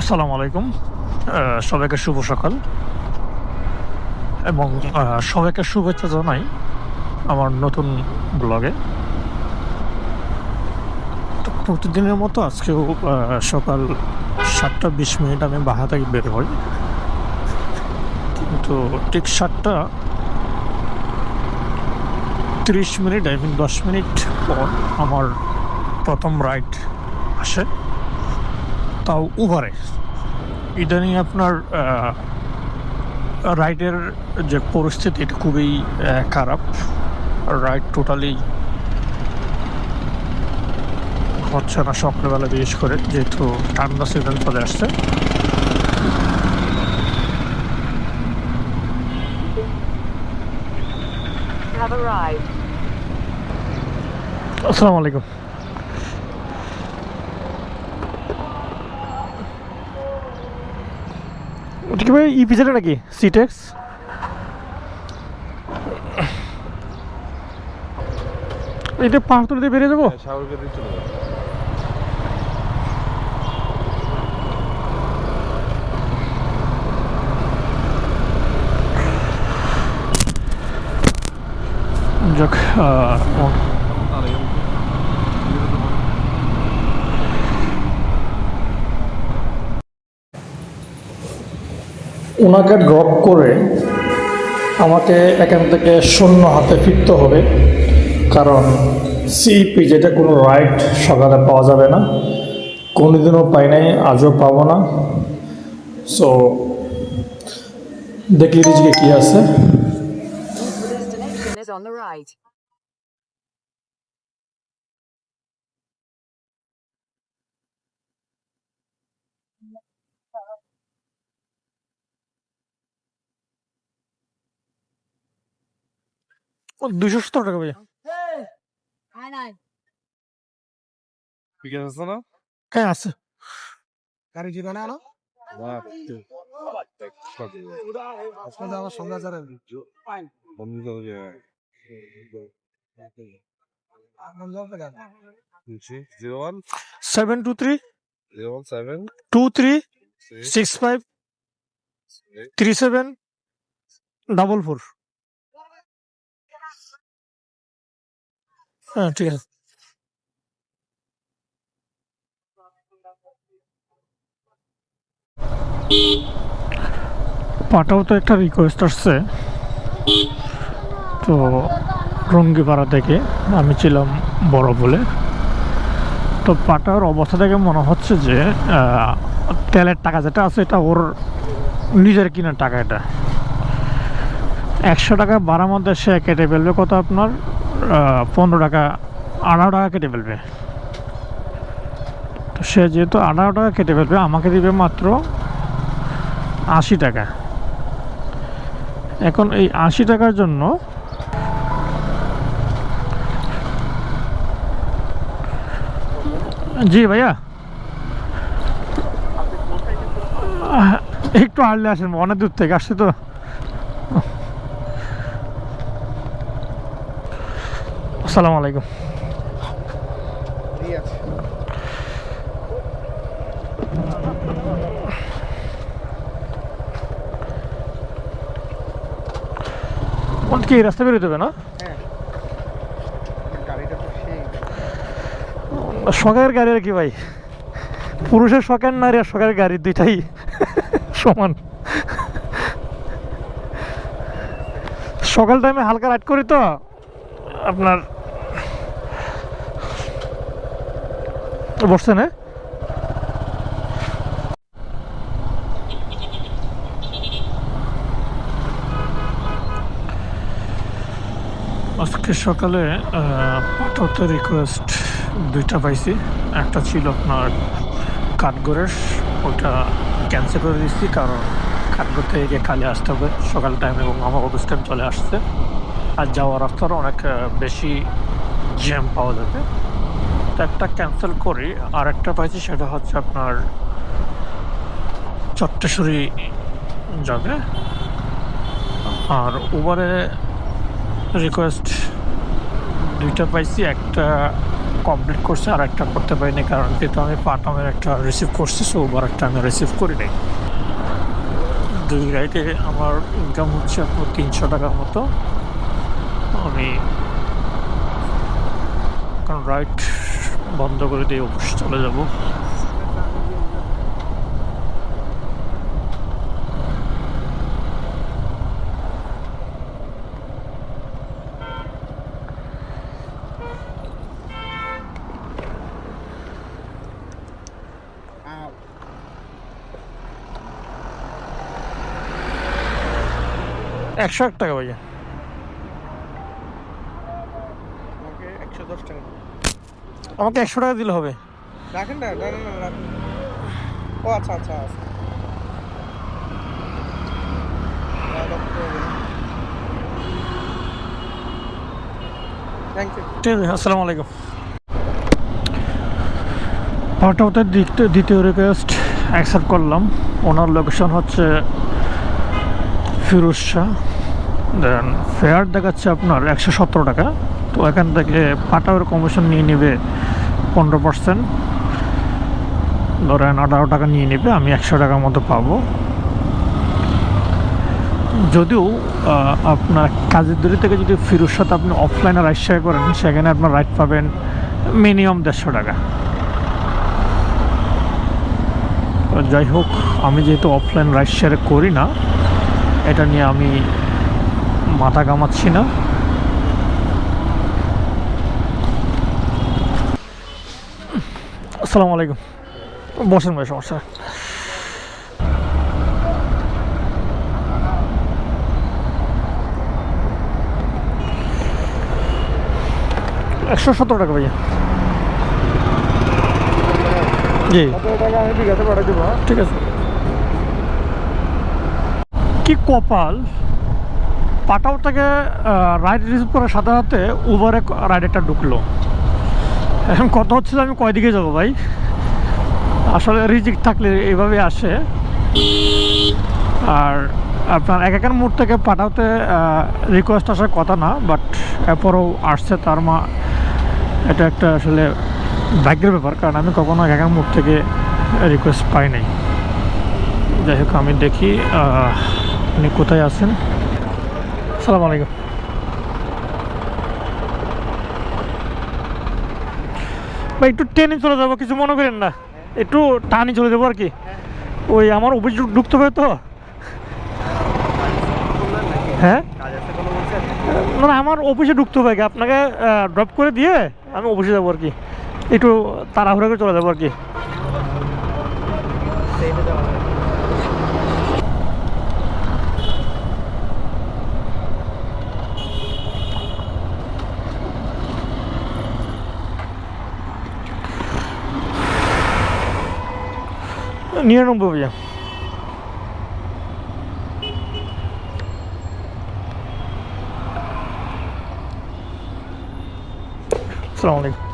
আসসালামু আলাইকুম। সবাইকে শুভ সকাল। এবং সবাইকে শুভেচ্ছা জানাই আমার নতুন ব্লগে। তো প্রতিদিনের মতো আজকেও সকাল সাতটা বিশ মিনিট আমি বাহা থেকে বের হই। কিন্তু ঠিক সাতটা তিরিশ মিনিট, আই মিন দশ মিনিট পর আমার প্রথম রাইড আসে। তাও উবারে ইদানিং আপনার রাইডের যে পরিস্থিতি এটা খুবই খারাপ। রাইড টোটালি হচ্ছে না সকালবেলা বিশেষ করে যেহেতু ঠান্ডা সিজন চলে আসছে। আসসালামু আলাইকুম। ওটা কি ভাই ই পিজাটা নাকি? সিটেক্স এটা পাহাড় তুলে দিয়ে বেরিয়ে যাব? করে যাক আহ, ও- ওনাকে ড্রপ করে আমাকে এখান থেকে শূন্য হাতে ফিরতে হবে। কারণ সিপি যেটা কোনো রাইড সকালে পাওয়া যাবে না। কোনোদিনও পাই নাই, আজও পাবো না। সো দেখি রিজকে কী আছে। দুশো সত্তর টাকা ভাইয়া। ঠিক আছে না? হ্যাঁ আছে গাড়ি জিরো আনো না আজকে আমার সন্ধ্যা যারা বন্ধ zero one. Seven two three. Zero one seven. Two three. Six five. Three seven. Double four. হ্যাঁ ঠিক আছে। পাটাও তো একটা রিকোয়েস্ট আসছে। তো রঙ্গিপাড়া থেকে আমি ছিলাম বড় বলে। তো পাটার অবস্থা থেকে মনে হচ্ছে যে তেলের টাকা যেটা আছে এটা ওর নিজের কিনার টাকা এটা। একশো টাকা বাড়ার মধ্যে সে কেটে ফেলবে কত আপনার? পনেরো টাকা আঠারো টাকা কেটে ফেলবে। তো সে যেহেতু আঠারো টাকা কেটে ফেলবে, আমাকে দিবে মাত্র আশি টাকা। এখন এই আশি টাকার জন্য জি ভাইয়া। একটু আড়লে আসেন, অনেক দূর থেকে আসছে তো। আসসালামু আলাইকুম। কি, রাস্তা বেরোতে হবে না? শখের গাড়ি আর কি ভাই? পুরুষের শখের নারী আর শখের গাড়ি দুইটাই সমান। সকাল টাইমে হালকা রাইড করি তো? আপনার বসছেন হ্যাঁ? আজকে সকালে পাঠাতে রিকোয়েস্ট দুইটা পাইছি। একটা ছিল আপনার কাঠগড়ের ওটা ক্যান্সেল করে দিচ্ছি কারণ কাঠগড় থেকে খালি আসতে হবে, সকাল টাইম এবং আমার অফিস চলে আসছে। আর যাওয়ার রাস্তার অনেক বেশি জ্যাম পাওয়া যাবে। তো একটা ক্যান্সেল করি। আর একটা পাইছি, সেটা হচ্ছে আপনার চট্টেশ্বরী যাবে। আর উবারে রিকোয়েস্ট দুইটা পাইছি, একটা কমপ্লিট করছি, আর একটা করতে পারিনি, কারণ যেহেতু আমি পাটামের একটা রিসিভ করছি সো ওবার একটা আমি রিসিভ করি নাই। দুই রাইডে আমার ইনকাম হচ্ছে আপনার তিনশো টাকার মতো। আমি কারণ রাইড বন্ধ করে দিয়ে অবশ্যই চলে যাব। একশো এক টাকা ভাইয়া ওকে একশো দশ টাকা আমাকে একশো টাকা দিলে হবে। রাখেন না না না না রাখেন। ও আচ্ছা আচ্ছা আচ্ছা। ঠিক আছে আসসালামু আলাইকুম। হঠাৎ দ্বিতীয় রিকোয়েস্ট অ্যাকসেপ্ট করলাম। ওনার লোকেশন হচ্ছে ফিরোজ শাহ। দেন ফেয়ার দেখাচ্ছে আপনার একশো সতেরো টাকা। তো এখান থেকে পাটাওয়ের কমিশন নিয়ে নেবে পনেরো পার্সেন্ট ধরেন আঠারো টাকা নিয়ে নেবে, আমি একশো টাকার মতো পাবো। যদিও আপনার কাজের দূরে থেকে যদি ফিরোজ সাথে আপনি অফলাইনে রাইড শেয়ার করেন, সেখানে আপনার রাইড পাবেন মিনিমাম দেড়শো টাকা। যাই হোক, আমি যেহেতু অফলাইন রাইড শেয়ার করি না, এটা নিয়ে আমি মাথা কামাচ্ছি না। আসসালামু আলাইকুম। বসেন ভাই, সমস্যা। একশো সতেরো টাকা ভাইয়া। জি? ঠিক আছে। কি কপাল? পাটাও থেকে রাইড রিসিভ করার সাথে সাথে উবারে রাইডারটা ঢুকলো। এখন কথা হচ্ছে আমি কয়দিকে যাব ভাই? আসলে রিজিক থাকলে এইভাবে আসে। আর আপনার এক একের মোড় থেকে পাঠাতে রিকোয়েস্ট আসার কথা না বাট এরপরও আসছে তার মা। এটা একটা আসলে ভাগ্যের ব্যাপার কারণ আমি কখনো এক একের মোড় থেকে রিকোয়েস্ট পাই নাই। যাই হোক আমি দেখি আহ, উনি কোথায় আছেন। সালাম আলাইকুম। ভাই, একটু ট্রেনে চলে যাব, কিছু মনে করেন না। একটু টানি চলে যাব আর কি। ওই আমার ঢুক- ঢুকতে হবে তো। হ্যাঁ? না আমার অফিসে ঢুকতে হবে আপনাকে ড্রপ করে দিয়ে আমি অফিসে যাব আর কি। একটু তাড়াহুড়া করে চলে যাব আর কি। নিরানব্বই ভাইয়া আসসালামু আলাইকুম